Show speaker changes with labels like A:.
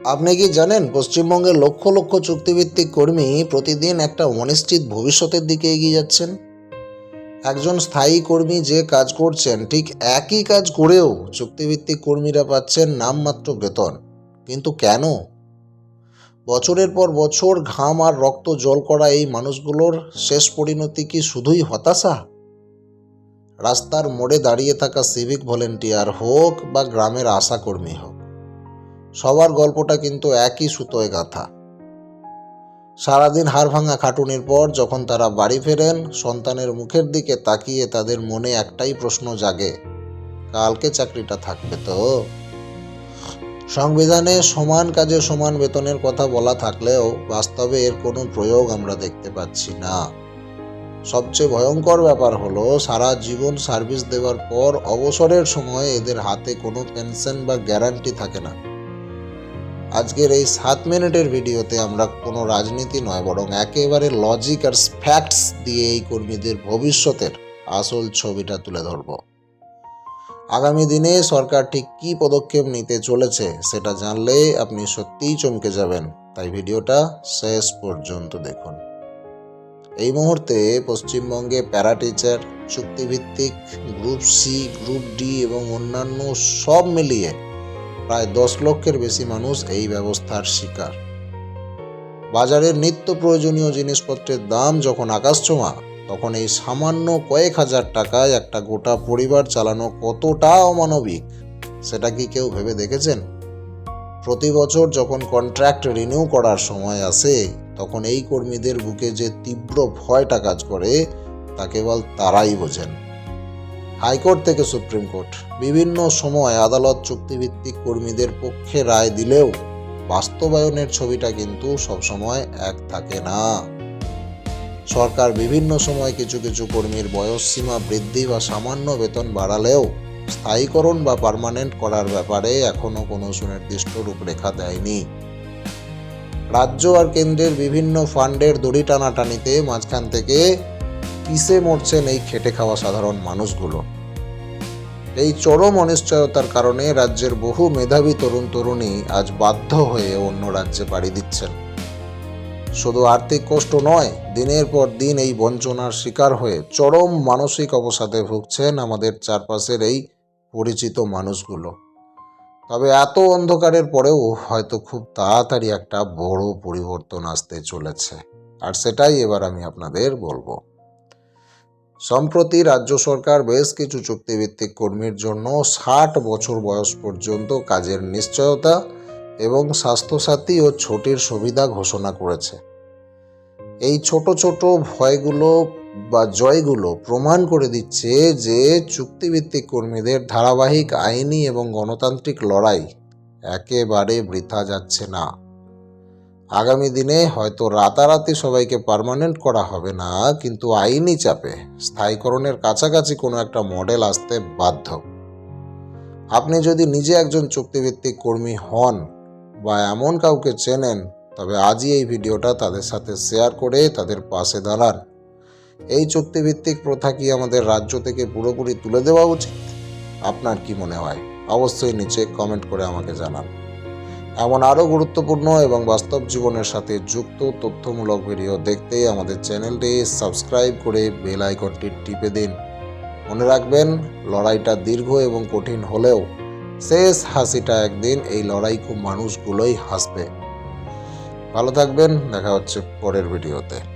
A: আপনি কি জানেন, পশ্চিমবঙ্গের লক্ষ লক্ষ চুক্তিভিত্তিক কর্মী প্রতিদিন একটা অনিশ্চিত ভবিষ্যতের দিকে এগিয়ে যাচ্ছেন? একজন স্থায়ী কর্মী যে কাজ করছেন, ঠিক একই কাজ করেও চুক্তিভিত্তিক কর্মীরা পাচ্ছেন নামমাত্র বেতন। কিন্তু কেন? বছরের পর বছর ঘাম আর রক্ত জল করা এই মানুষগুলোর শেষ পরিণতি কি শুধুই হতাশা? রাস্তার মোড়ে দাঁড়িয়ে থাকা সিভিক ভলেন্টিয়ার হোক বা গ্রামের আশাকর্মী হোক সবার গল্পটা কিন্তু একই সুতোয় গাঁথা। সারাদিন হাড় ভাঙা খাটুনির পর যখন তারা বাড়ি ফেরেন, সন্তানের মুখের দিকে তাকিয়ে তাদের মনে একটাই প্রশ্ন জাগে, কালকে চাকরিটা থাকবে তো? সংবিধানে সমান কাজে সমান বেতনের কথা বলা থাকলেও বাস্তবে এর কোনো প্রয়োগ আমরা দেখতে পাচ্ছি না। সবচেয়ে ভয়ঙ্কর ব্যাপার হলো, সারা জীবন সার্ভিস দেওয়ার পর অবসরের সময় এদের হাতে কোনো পেনশন বা গ্যারান্টি থাকে না। আজকের এই সাত মিনিটের ভিডিওতে আমরা কোনো রাজনীতি নয়, বরং একেবারে লজিক আর ফ্যাক্টস দিয়ে এই কর্মীদের ভবিষ্যতের আসল ছবিটা তুলে ধরব। আগামী দিনে সরকার ঠিক কী পদক্ষেপ নিতে চলেছে সেটা জানলে আপনি সত্যিই চমকে যাবেন। তাই ভিডিওটা শেষ পর্যন্ত দেখুন। এই মুহূর্তে পশ্চিমবঙ্গে প্যারা টিচার চুক্তিভিত্তিক গ্রুপ সি গ্রুপ ডি এবং অন্যান্য সব মিলিয়ে প্রায় দশ লক্ষের বেশি মানুষ এই ব্যবস্থার শিকার। বাজারের নিত্য প্রয়োজনীয় জিনিসপত্রের দাম যখন আকাশছোঁয়া তখন এই সামান্য কয়েক হাজার টাকায় একটা গোটা পরিবার চালানো কতটা অমানবিক, সেটা কি কেউ ভেবে দেখেছেন? প্রতি বছর যখন কন্ট্রাক্ট রিনিউ করার সময় আসে, তখন এই কর্মীদের বুকে যে তীব্র ভয়টা কাজ করে, তা কেবল তারাই বোঝেন। হাইকোর্ট থেকে সুপ্রিম কোর্ট। বিভিন্ন সময় আদালত চুক্তিভিত্তিক কর্মীদের পক্ষে রায় দিলেও বাস্তবায়নের ছবিটা কিন্তু সবসময় এক থাকে না। সরকার বিভিন্ন সময় কিছু কিছু কর্মীর বয়স সীমা বৃদ্ধি বা সামান্য বেতন বাড়ালেও স্থায়ীকরণ বা পার্মানেন্ট করার ব্যাপারে এখনও কোনো সুনির্দিষ্ট রূপরেখা দেয়নি। রাজ্য আর কেন্দ্রের বিভিন্ন ফান্ডের দড়ি টানাটানিতে মাঝখান থেকে পিষে মরছেন এই খেটে খাওয়া সাধারণ মানুষগুলো। এই চরম অনিশ্চয়তার কারণে রাজ্যের বহু মেধাবী তরুণ তরুণী আজ বাধ্য হয়ে অন্য রাজ্যে পাড়ি দিচ্ছেন। শুধু আর্থিক কষ্ট নয়, দিনের পর দিন এই বঞ্চনার শিকার হয়ে চরম মানসিক অবসাদে ভুগছেন আমাদের চারপাশের এই পরিচিত মানুষগুলো। তবে এত অন্ধকারের পরেও হয়তো খুব তাড়াতাড়ি একটা বড় পরিবর্তন আসতে চলেছে। আর সেটাই এবার আমি আপনাদের বলব। সম্প্রতি রাজ্য সরকার বেশ কিছু চুক্তিভিত্তিক কর্মীর জন্য ষাট বছর বয়স পর্যন্ত কাজের নিশ্চয়তা এবং স্বাস্থ্যসাথী ও ছুটির সুবিধা ঘোষণা করেছে। এই ছোট ছোট ভয়গুলো বা জয়গুলো প্রমাণ করে দিচ্ছে যে চুক্তিভিত্তিক কর্মীদের ধারাবাহিক আইনি এবং গণতান্ত্রিক লড়াই একেবারে বৃথা যাচ্ছে না। আগামী দিনে হয়তো রাতারাতি সবাইকে পার্মানেন্ট করা হবে না, কিন্তু আইনি চাপে স্থায়ীকরণের কাছাকাছি কোনো একটা মডেল আসতে বাধ্য। আপনি যদি নিজে একজন চুক্তিভিত্তিক কর্মী হন বা এমন কাউকে চেনেন, তবে আজই এই ভিডিওটা তাদের সাথে শেয়ার করে তাদের পাশে দাঁড়ান। এই চুক্তিভিত্তিক প্রথা কি আমাদের রাজ্য থেকে পুরোপুরি তুলে দেওয়া উচিত? আপনার কি মনে হয়? অবশ্যই নিচে কমেন্ট করে আমাকে জানান। এমন আরও গুরুত্বপূর্ণ এবং বাস্তব জীবনের সাথে যুক্ত তথ্যমূলক ভিডিও দেখতে আমাদের চ্যানেলটি সাবস্ক্রাইব করে বেল আইকনটি টিপে দিন। মনে রাখবেন, লড়াইটা দীর্ঘ এবং কঠিন হলেও শেষ হাসিটা একদিন এই লড়াই খুব মানুষগুলোই হাসবে। ভালো থাকবেন, দেখা হচ্ছে পরের ভিডিওতে।